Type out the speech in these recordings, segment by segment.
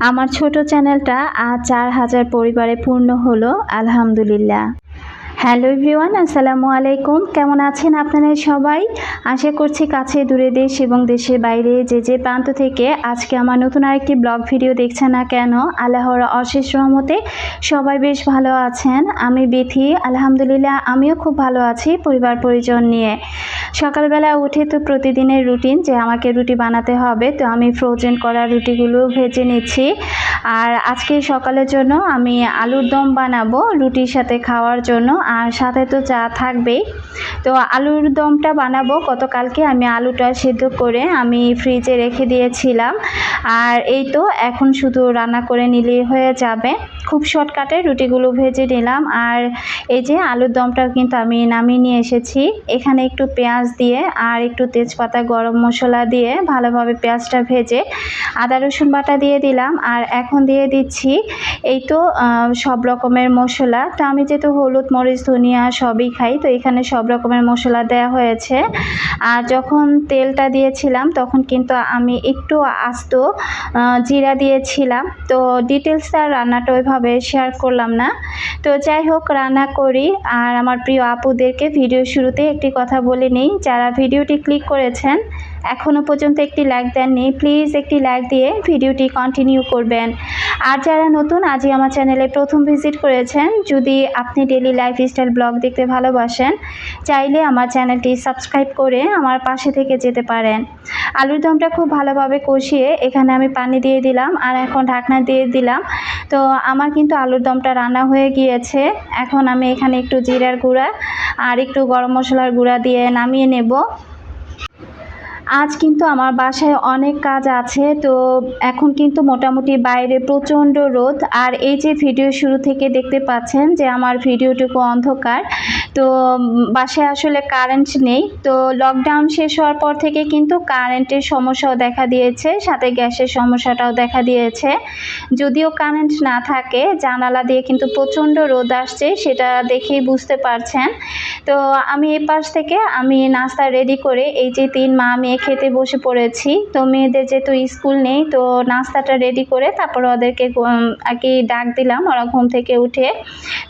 আমার ছোট চ্যানেলটা আজ চার হাজার পরিবারে পূর্ণ হলো আলহামদুলিল্লাহ। হ্যালো এভরিওয়ান, আসসালামু আলাইকুম। কেমন আছেন আপনারা সবাই? আশা করছি কাছে, দূরে দেশ এবং দেশের বাইরে যে যে প্রান্ত থেকে আজকে আমার নতুন আরেকটি ব্লগ ভিডিও দেখছেন না কেন, আল্লাহর অশেষ রহমতে সবাই বেশ ভালো আছেন। আমি বেথি, আলহামদুলিল্লাহ আমিও খুব ভালো আছি পরিবার পরিজন নিয়ে। সকালবেলা উঠে তো প্রতিদিনের রুটিন যে আমাকে রুটি বানাতে হবে, তো আমি ফ্রোজেন করা রুটিগুলো ভেজে নিচ্ছি। আর আজকে সকালের জন্য আমি আলুর দম বানাবো রুটির সাথে খাওয়ার জন্য, আর সাথে তো চা থাকবেই। তো আলুর দমটা বানাবো, গতকালকে আমি আলুটা সেদ্ধ করে আমি ফ্রিজে রেখে দিয়েছিলাম। আর এই তো এখন শুধু রান্না করে নিলেই হয়ে যাবে। খুব শর্টকাটে রুটিগুলো ভেজে নিলাম, আর এই যে আলুর দমটাও কিন্তু আমি নামিয়ে নিয়ে এসেছি। এখানে একটু পেঁয়াজ দিয়ে আর একটু তেজপাতা, গরম মশলা দিয়ে ভালোভাবে পেঁয়াজটা ভেজে আদা রসুন বাটা দিয়ে দিলাম, আর এখন দিয়ে দিচ্ছি। এই তো সব রকমের মশলা। তো আমি যেহেতু হলুদ, মরিচ, ধনিয়া সবই খাই, তো এখানে সব রকমের মশলা দেওয়া হয়েছে। আর যখন তেলটা দিয়েছিলাম, তখন কিন্তু আমি একটু আস্ত জিরা দিয়েছিলাম। তো ডিটেলসটা রান্নাটা ওইভাবে শেয়ার করলাম না। তো যাই হোক, রান্না করি। আর আমার প্রিয় আপুদেরকে ভিডিও শুরুতে একটি কথা বলে নিই। যারা ভিডিওটি ক্লিক করেছেন এখনও পর্যন্ত একটি লাইক দেননি প্লিজ একটি লাইক দিয়ে ভিডিওটি কন্টিনিউ করবেন। আর যারা নতুন, আজই আমার চ্যানেলে প্রথম ভিজিট করেছেন, যদি আপনি ডেলি লাইফস্টাইল ব্লগ দেখতে ভালোবাসেন, চাইলে আমার চ্যানেলটি সাবস্ক্রাইব করে আমার পাশে থেকে যেতে পারেন। আলুর দমটা খুব ভালোভাবে কষিয়ে এখানে আমি পানি দিয়ে দিলাম, আর এখন ঢাকনা দিয়ে দিলাম। তো আমার কিন্তু আলুর দমটা রান্না হয়ে গিয়েছে। এখন আমি এখানে একটু জিরার গুঁড়া আর একটু গরম মশলার গুঁড়া দিয়ে নামিয়ে নেব। আজ কিন্তু আমার বাসায় অনেক কাজ আছে, তো এখন কিন্তু মোটামুটি বাইরে প্রচণ্ড রোদ। আর এই যে ভিডিও শুরু থেকে দেখতে পাচ্ছেন যে আমার ভিডিওটুকু অন্ধকার তো বাসায় আসলে কারেন্ট নেই। তো লকডাউন শেষ হওয়ার পর থেকে কিন্তু কারেন্টের সমস্যাও দেখা দিয়েছে, সাথে গ্যাসের সমস্যাটাও দেখা দিয়েছে। যদিও কারেন্ট না থাকে, জানালা দিয়ে কিন্তু প্রচণ্ড রোদ আসছে, সেটা দেখেই বুঝতে পারছেন। তো, আমি এই পাশ থেকে আমি নাস্তা রেডি করে, এই যে তিন মা মেয়ে খেতে বসে পড়েছি। তো, মেয়েদের যেহেতু স্কুল নেই, তো নাস্তাটা রেডি করে তারপর ওদেরকে আর কি ডাক দিলাম, ওরা ঘুম থেকে উঠে।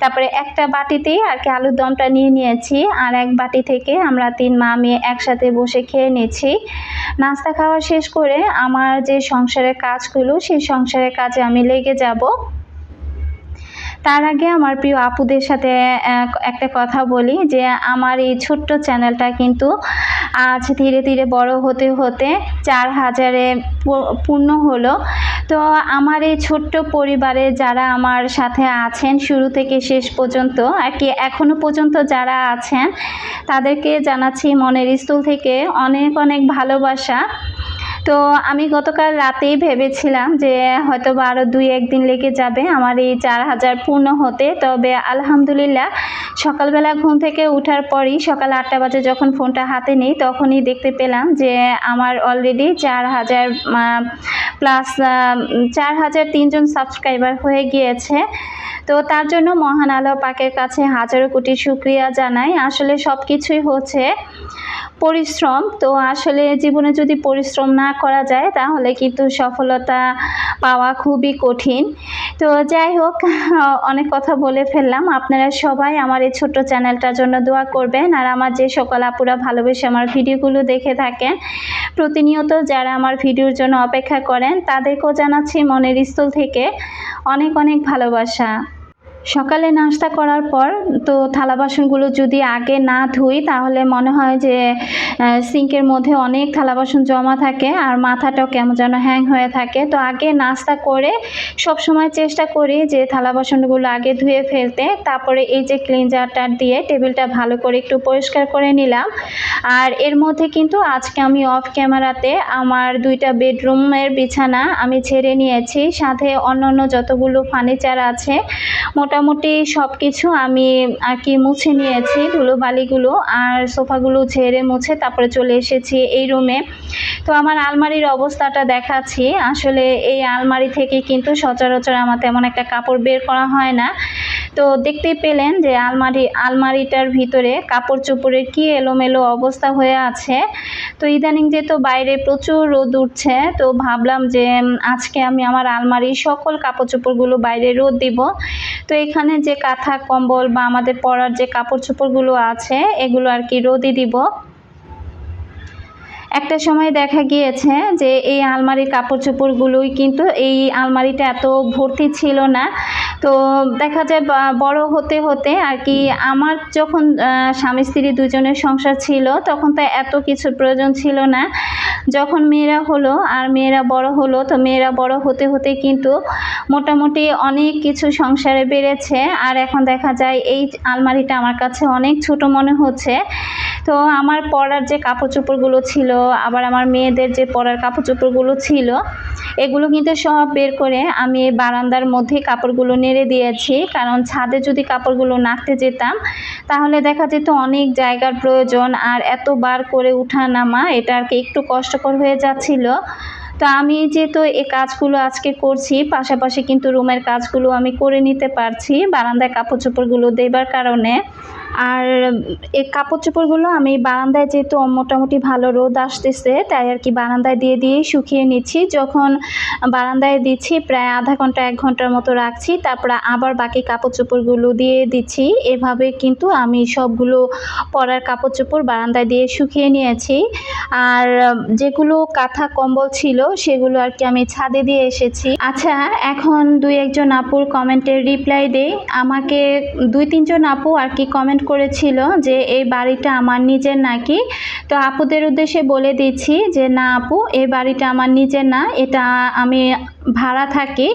তারপরে একটা বাটিতেই আর কি আলুর দমটা নিয়ে নিয়েছি আর এক বাটি থেকে আমরা তিন মা মেয়ে একসাথে বসে খেয়ে নিয়েছি নাস্তা খাওয়া শেষ করে আমার যে সংসারের কাজগুলো, সেই সংসারের কাজে আমি লেগে যাব। তার আগে আমার প্রিয় আপুদের সাথে একটা কথা বলি যে আমার এই ছোট্ট চ্যানেলটা কিন্তু আজ ধীরে ধীরে বড় হতে হতে চার হাজারে পূর্ণ হলো। তো আমার এই ছোট্ট পরিবারে যারা আমার সাথে আছেন শুরু থেকে শেষ পর্যন্ত আর কি এখনও পর্যন্ত যারা আছেন, তাদেরকে জানাচ্ছি মনের স্থল থেকে অনেক অনেক ভালোবাসা। তো আমি গতকাল রাতেই ভেবেছিলাম যে হয়তো বা আরও দুই একদিন লেগে যাবে। আমার এই চার হাজার পূর্ণ হতে। তবে আলহামদুলিল্লাহ, সকালবেলা ঘুম থেকে ওঠার পরই সকাল আটটা বাজে যখন ফোনটা হাতে নিই, তখনই দেখতে পেলাম যে আমার অলরেডি চার হাজার প্লাস চার হাজার তিনজন সাবস্ক্রাইবার হয়ে গিয়েছে। তো তার জন্য মহান আল্লাহ পাকের কাছে হাজারো কোটি শুক্রিয়া জানাই। আসলে সব কিছুই হচ্ছে পরিশ্রম। তো আসলে জীবনে যদি পরিশ্রম না করা যায়, তাহলে কিন্তু সফলতা পাওয়া খুবই কঠিন। তো যাই হোক, অনেক কথা বলে ফেললাম। আপনারা সবাই আমার এই ছোট্ট চ্যানেলটার জন্য দোয়া করবেন। আর আমার যে সকল আপুরা ভালোবেসে আমার ভিডিওগুলো দেখে থাকেন, প্রতিনিয়ত যারা আমার ভিডিওর জন্য অপেক্ষা করেন, তাদেরকেও জানাচ্ছি মনের স্থল থেকে অনেক অনেক ভালোবাসা। সকালে নাস্তা করার পর তো থালা বাসনগুলো যদি আগে না ধুই, তাহলে মনে হয় যে সিঙ্কের মধ্যে অনেক থালা বাসন জমা থাকে আর মাথাটাও কেমন যেন হ্যাং হয়ে থাকে। তো আগে নাস্তা করে সব সময় চেষ্টা করি যে থালা বাসনগুলো আগে ধুয়ে ফেলতে। তারপরে এই যে ক্লিনজারটা দিয়ে টেবিলটা ভালো করে একটু পরিষ্কার করে নিলাম। আর এর মধ্যে কিন্তু আজকে আমি অফ ক্যামেরাতে আমার দুইটা বেডরুমের বিছানা আমি ছেড়ে নিয়েছি। সাথে অন্যান্য যতগুলো ফার্নিচার আছে, মোটামুটি সব কিছু আমি আর কি মুছে নিয়েছি। ধুলোবালিগুলো আর সোফাগুলো ঝেড়ে মুছে তারপরে চলে এসেছি এই রুমে তো আমার আলমারির অবস্থাটা দেখাচ্ছি। আসলে এই আলমারি থেকে কিন্তু সচরাচর আমার তেমন একটা কাপড় বের করা হয় না। তো দেখতেই পেলেন যে আলমারি, আলমারিটার ভিতরে কাপড় চোপড়ের কি এলোমেলো অবস্থা হয়ে আছে। তো ইদানিং যেহেতু বাইরে প্রচুর রোদ উঠছে, তো ভাবলাম যে আজকে আমি আমার আলমারির সকল কাপড় চোপড়গুলো বাইরে রোদ দিব। তো এখানে যে কাঁথা, কম্বল বা আমাদের পরার যে কাপড় চোপড়গুলো আছে, এগুলো আর কি রোদই দিব। একটা সময় দেখা গিয়েছে যে এই আলমারির কাপড় চোপড়গুলোই কিন্তু এই আলমারিটা এত ভর্তি ছিল না। তো দেখা যায় বড় হতে হতে আর কি আমার যখন স্বামী স্ত্রী দুজনের সংসার ছিল তখন তো এত কিছু প্রয়োজন ছিল না। যখন মেয়েরা হলো আর মেয়েরা বড় হলো তো মেয়েরা বড় হতে হতে কিন্তু মোটামুটি অনেক কিছু সংসারে বেড়েছে আর এখন দেখা যায় এই আলমারিটা আমার কাছে অনেক ছোট মনে হচ্ছে। তো আমার পরার যে কাপড় চোপড়গুলো ছিল আবার আমার মেয়েদের যে পরার কাপড় চোপড়গুলো ছিল, এগুলো কিন্তু সব বের করে আমি বারান্দার মধ্যে কাপড়গুলো নেড়ে দিয়েছি। কারণ ছাদে যদি কাপড়গুলো নাড়তে যেতাম, তাহলে দেখা যেত অনেক জায়গার প্রয়োজন আর এতবার করে উঠা নামা এটা আর কি একটু কষ্টকর হয়ে যাচ্ছিল। তো আমি যেহেতু এই কাজগুলো আজকে করছি, পাশাপাশি কিন্তু রুমের কাজগুলো আমি করে নিতে পারছি, বারান্দায় কাপড় চোপড়গুলো দেবার কারণে। আর এই কাপড় চোপড়গুলো আমি বারান্দায় যেহেতু মোটামুটি ভালো রোদ আসতেছে, তাই আর কি বারান্দায় দিয়ে দিয়ে শুকিয়ে নিচ্ছি। যখন বারান্দায় দিচ্ছি, প্রায় আধা ঘণ্টা, এক ঘণ্টার মতো রাখছি, তারপরে আবার বাকি কাপড় চোপড়গুলো দিয়ে দিচ্ছি। এভাবে কিন্তু আমি সবগুলো পরার কাপড় চোপড় বারান্দায় দিয়ে শুকিয়ে নিয়েছি। আর যেগুলো কাঁথা কম্বল ছিল, সেগুলো আর কি আমি ছাদে দিয়ে এসেছি। আচ্ছা এখন দুই একজন আপুর কমেন্টের রিপ্লাই দেই। আমাকে দুই তিনজন আপু আর কি কমেন্ট করেছিল যে, এই বাড়িটা আমার নিজের নাকি? তো আপুদের উদ্দেশ্যে বলে দিচ্ছি যে, না আপু, এই বাড়িটা আমার নিজের না। এটা আমি ভাড়া থাকি।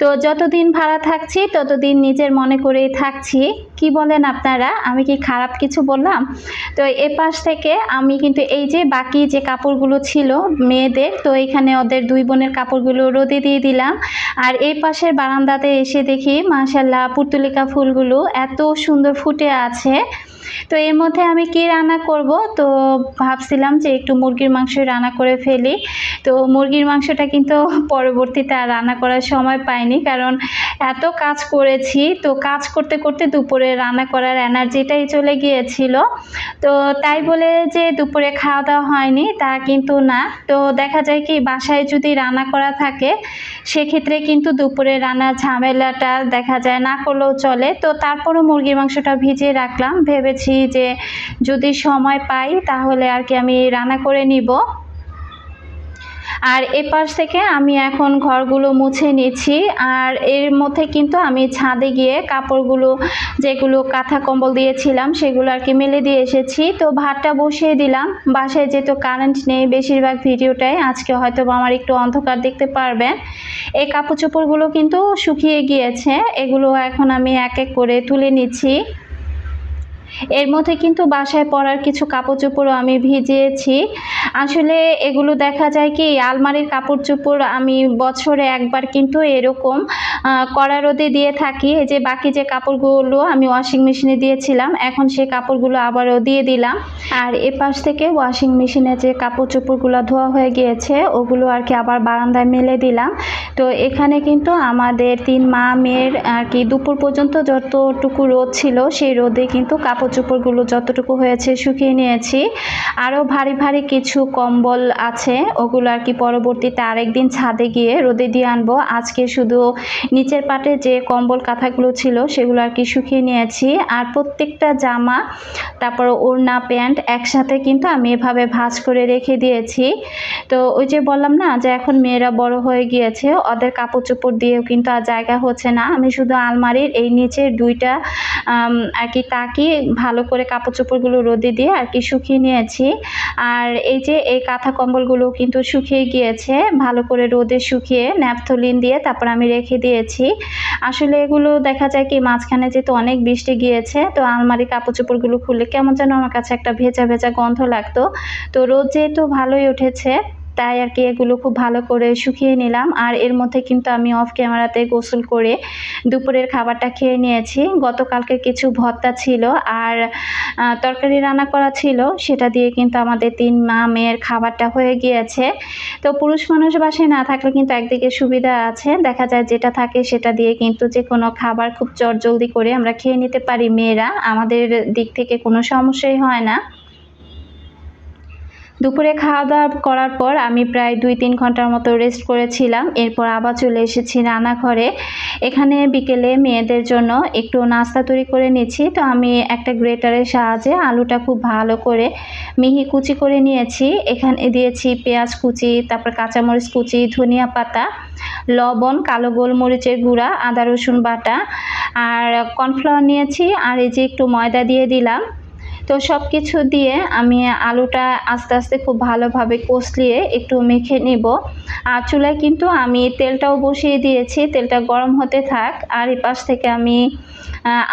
তো যতদিন ভাড়া থাকছি, ততদিন নিজের মনে করেই থাকছি। কি বলেন আপনারা? আমি কি খারাপ কিছু বললাম? তো এ পাশ থেকে আমি কিন্তু এই যে বাকি যে কাপড়গুলো ছিল মেয়েদের, তো এখানে ওদের দুই বোনের কাপড়গুলো রোদে দিয়ে দিলাম। আর এই পাশের বারান্দাতে এসে দেখি মাশাল্লাহ পুর্তুলিকা ফুলগুলো এত সুন্দর ফুটে আছে। তো এর মধ্যে আমি কি রান্না করব? তো ভাবছিলাম যে একটু মুরগির মাংস রান্না করে ফেলি। তো মুরগির মাংসটা কিন্তু পরবর্তীতে আর রান্না করার সময় পাইনি কারণ এত কাজ করেছি। তো কাজ করতে করতে দুপুরে রান্না করার এনার্জিটাই চলে গিয়েছিল। তো তাই বলে যে দুপুরে খাওয়া দাওয়া হয়নি তা কিন্তু না। তো দেখা যায় কি বাসায় যদি রান্না করা থাকে, সেক্ষেত্রে কিন্তু দুপুরে রান্নার ঝামেলাটা দেখা যায় না করলেও চলে। তো তারপরও মুরগির মাংসটা ভিজিয়ে রাখলাম। ভেবেছি যে যদি সময় পাই তাহলে আর কি আমি রান্না করে নিব। আর এপাশ থেকে আমি এখন ঘরগুলো মুছে নিচ্ছি। আর এর মধ্যে কিন্তু আমি ছাদে গিয়ে কাপড়গুলো যেগুলো কাঁথা কম্বল দিয়েছিলাম সেগুলো আর কি মেলে দিয়ে এসেছি। তো ভাতটা বসিয়ে দিলাম। বাসায় যেহেতু কারেন্ট নেই, বেশিরভাগ ভিডিওটাই আজকে হয়তো আমার একটু অন্ধকার দেখতে পারবেন। এই কাপড় চোপড়গুলো কিন্তু শুকিয়ে গিয়েছে। এগুলো এখন আমি এক এক করে তুলে নিচ্ছি। এর মধ্যে কিন্তু বাসায় পরার কিছু কাপড় চোপড়ও আমি ভিজিয়েছি। আসলে এগুলো দেখা যায় কি, আলমারির কাপড় চোপড় আমি বছরে একবার কিন্তু এরকম কড়া রোদে দিয়ে থাকি। এই যে বাকি যে কাপড়গুলো আমি ওয়াশিং মেশিনে দিয়েছিলাম, এখন সেই কাপড়গুলো আবারও দিয়ে দিলাম। আর এ পাশ থেকে ওয়াশিং মেশিনে যে কাপড় চোপড়গুলো ধোয়া হয়ে গিয়েছে, ওগুলো আর কি আবার বারান্দায় মেলে দিলাম। তো এখানে কিন্তু আমাদের তিন মা মেয়ের আর কি দুপুর পর্যন্ত যতটুকু রোদ ছিল, সেই রোদে কিন্তু কাপড় চোপড়গুলো যতটুকু হয়েছে শুকিয়ে নিয়েছি। আরও ভারী ভারী কিছু কম্বল আছে, ওগুলো আর কি পরবর্তীতে আরেকদিন ছাদে গিয়ে রোদে দিয়ে আনব। আজকে শুধু নিচের পাটে যে কম্বল কাঁথাগুলো ছিল সেগুলো আর কি শুকিয়ে নিয়েছি। আর প্রত্যেকটা জামা, তারপর ওড়না, প্যান্ট একসাথে কিন্তু আমি এভাবে ভাঁজ করে রেখে দিয়েছি। তো ওই যে বললাম না যে এখন মেয়েরা বড় হয়ে গিয়েছে, ওদের কাপড় চোপড় দিয়েও কিন্তু আর জায়গা হচ্ছে না। আমি শুধু আলমারির এই নিচের দুইটা আর কি তাকি ভালো করে কাপড় চোপড়গুলো রোদে দিয়ে আর কি শুকিয়ে নিয়েছি। আর এই যে এই কাঁথা কম্বলগুলো কিন্তু শুকিয়ে গিয়েছে, ভালো করে রোদে শুকিয়ে ন্যাপথলিন দিয়ে তারপর আমি রেখে দিয়েছি। আসলে এগুলো দেখা যায় কি মাঝখানে যেহেতু অনেক বৃষ্টি গিয়েছে, তো আলমারি কাপড় চোপড়গুলো খুললে কেমন যেন আমার কাছে একটা ভেজা ভেজা গন্ধ লাগতো। তো রোদ যেহেতু ভালোই উঠেছে তাই আর কি এগুলো খুব ভালো করে শুকিয়ে নিলাম। আর এর মধ্যে কিন্তু আমি অফ ক্যামেরাতে গোসল করে দুপুরের খাবারটা খেয়ে নিয়েছি। গতকালকে কিছু ভর্তা ছিল আর তরকারি রান্না করা ছিল। সেটা দিয়ে কিন্তু আমাদের তিন মা মেয়ের খাবারটা হয়ে গিয়েছে। তো পুরুষ মানুষ বাসায় না থাকলে কিন্তু একদিকে সুবিধা আছে। দেখা যায় যেটা থাকে সেটা দিয়ে কিন্তু যে কোনো খাবার খুব চটজলদি করে আমরা খেয়ে নিতে পারি মেয়েরা। আমাদের দিক থেকে কোনো সমস্যাই হয় না। দুপুরে খাওয়া দাওয়া করার পর আমি প্রায় দুই তিন ঘণ্টার মতো রেস্ট করেছিলাম। এরপর আবার চলে এসেছি রান্নাঘরে। এখানে বিকেলে মেয়েদের জন্য একটু নাস্তা তৈরি করে নিচ্ছি তো আমি একটা গ্রেটারের সাহায্যে আলুটা খুব ভালো করে মিহি কুচি করে নিয়েছি। এখানে দিয়েছি পেঁয়াজ কুচি, তারপর কাঁচামরিচ কুচি, ধনিয়া পাতা, লবণ, কালো গোলমরিচের গুঁড়া, আদা রসুন বাটা, আর কর্নফ্লাওয়ার নিয়েছি। আর এই যে একটু ময়দা দিয়ে দিলাম। তো সব কিছু দিয়ে আমি আলুটা আস্তে আস্তে খুব ভালোভাবে কষলিয়ে একটু মেখে নিব। আর চুলায় কিন্তু আমি তেলটাও বসিয়ে দিয়েছি, তেলটা গরম হতে থাক। আর এই পাশ থেকে আমি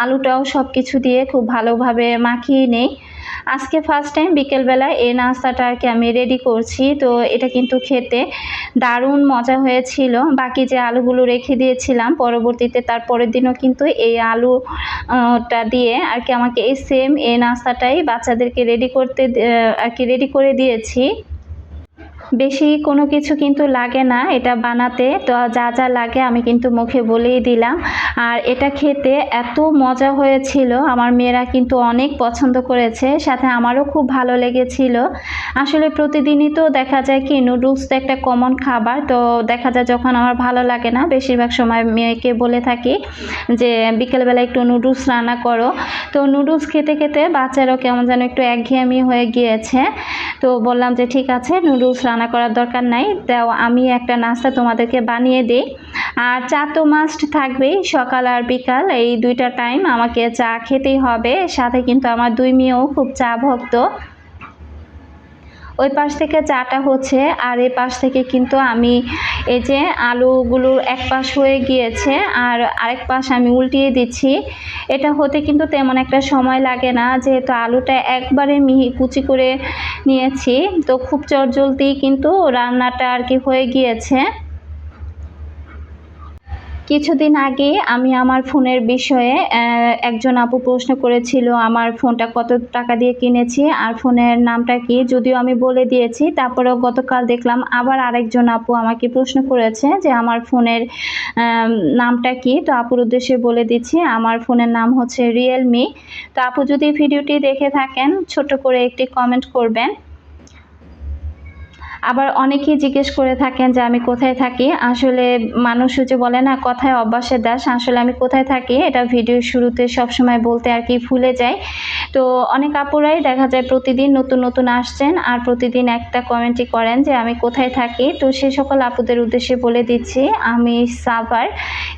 আলুটাও সব কিছু দিয়ে খুব ভালোভাবে মাখিয়ে নেই। আজকে ফার্স্ট টাইম বিকেলবেলায় এই নাস্তাটা আর কি আমি রেডি করছি। তো এটা কিন্তু খেতে দারুণ মজা হয়েছিল। বাকি যে আলুগুলো রেখে দিয়েছিলাম, পরবর্তীতে তার পরের দিনও কিন্তু এই আলুটা দিয়ে আর কি আমাকে এই সেম এই নাস্তাটাই বাচ্চাদেরকে রেডি করতে আর কি রেডি করে দিয়েছি। বেশি কোনো কিছু কিন্তু লাগে না, এটা বানাতে। তো যা যা লাগে আমি কিন্তু মুখে বলেই দিলাম। আর এটা খেতে এত মজা হয়েছিল, আমার মেয়েরা কিন্তু অনেক পছন্দ করেছে, সাথে আমারও খুব ভালো লেগেছিল। আসলে প্রতিদিনই তো দেখা যায় কি নুডলস তো একটা কমন খাবার, তো দেখা যায় যখন আমার ভালো লাগে না, বেশিরভাগ সময় মেয়েকে বলে থাকি যে, বিকেলবেলা একটু নুডলস রান্না করো। তো নুডলস খেতে খেতে বাচ্চারাও কেমন যেন একটু একঘেয়েমি হয়ে গিয়েছে। তো বললাম যে, ঠিক আছে নুডলস রান্না করার দরকার নাই। তাও আমি একটা নাস্তা তোমাদেরকে বানিয়ে দিই। আর চা তো মাস্ট থাকবেই, সকাল আর বিকাল। এই দুইটা টাইম আমাকে চা খেতেই হবে। সাথে কিন্তু আমার দুই মেয়েও খুব চা ভক্ত। ওই পাশ থেকে চাটা হচ্ছে, আর এই পাশ থেকে কিন্তু আমি এই যে আলুগুলো এক পাশ হয়ে গিয়েছে, আর আরেক পাশ আমি উল্টিয়ে দিচ্ছি। এটা হতে কিন্তু তেমন একটা সময় লাগে না, যেহেতু আলুটা একবারে মিহি কুচি করে নিয়েছি। তো খুব চটজলদি কিন্তু রান্নাটা আর কি হয়ে গিয়েছে। কিছুদিন আগে আমি আমার ফোনের বিষয়ে একজন আপু প্রশ্ন করেছিল, আমার ফোনটা কত টাকা দিয়ে কিনেছি? আর ফোনের নামটা কি? যদিও আমি বলে দিয়েছি, তারপরেও গতকাল দেখলাম আবার আরেকজন আপু আমাকে প্রশ্ন করেছে যে, আমার ফোনের নামটা কি? তো আপুর উদ্দেশ্যে বলে দিচ্ছি, আমার ফোনের নাম হচ্ছে রিয়েলমি। তো আপু যদি ভিডিওটি দেখে থাকেন ছোট করে একটি কমেন্ট করবেন। আবার অনেকেই জিজ্ঞেস করে থাকেন যে, আমি কোথায় থাকি? আসলে মানুষ যে বলে না, কথায় অভ্যাসের দাস। আসলে আমি কোথায় থাকি? এটা ভিডিওর শুরুতে সবসময় বলতে আর কি ভুলে যাই। তো অনেক আপুরাই দেখা যায় প্রতিদিন নতুন নতুন আসছেন আর প্রতিদিন একটা কমেন্টই করেন যে, আমি কোথায় থাকি? তো সে সকল আপুদের উদ্দেশ্যে বলে দিচ্ছি, আমি সাভার,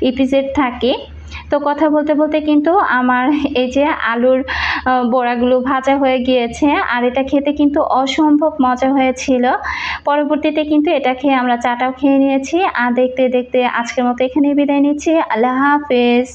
ইপিজেড থাকি। তো কথা বলতে বলতে কিন্তু আমার এই যে আলুর বড়াগুলো ভাজা হয়ে গিয়েছে আর এটা খেতে কিন্তু অসম্ভব মজা হয়েছিল। পরবর্তীতে কিন্তু এটা খেয়ে আমরা চাটাও খেয়ে নিয়েছি। আর দেখতে দেখতে আজকের মতো এখানেই বিদায় নিচ্ছি। আল্লাহ হাফেজ।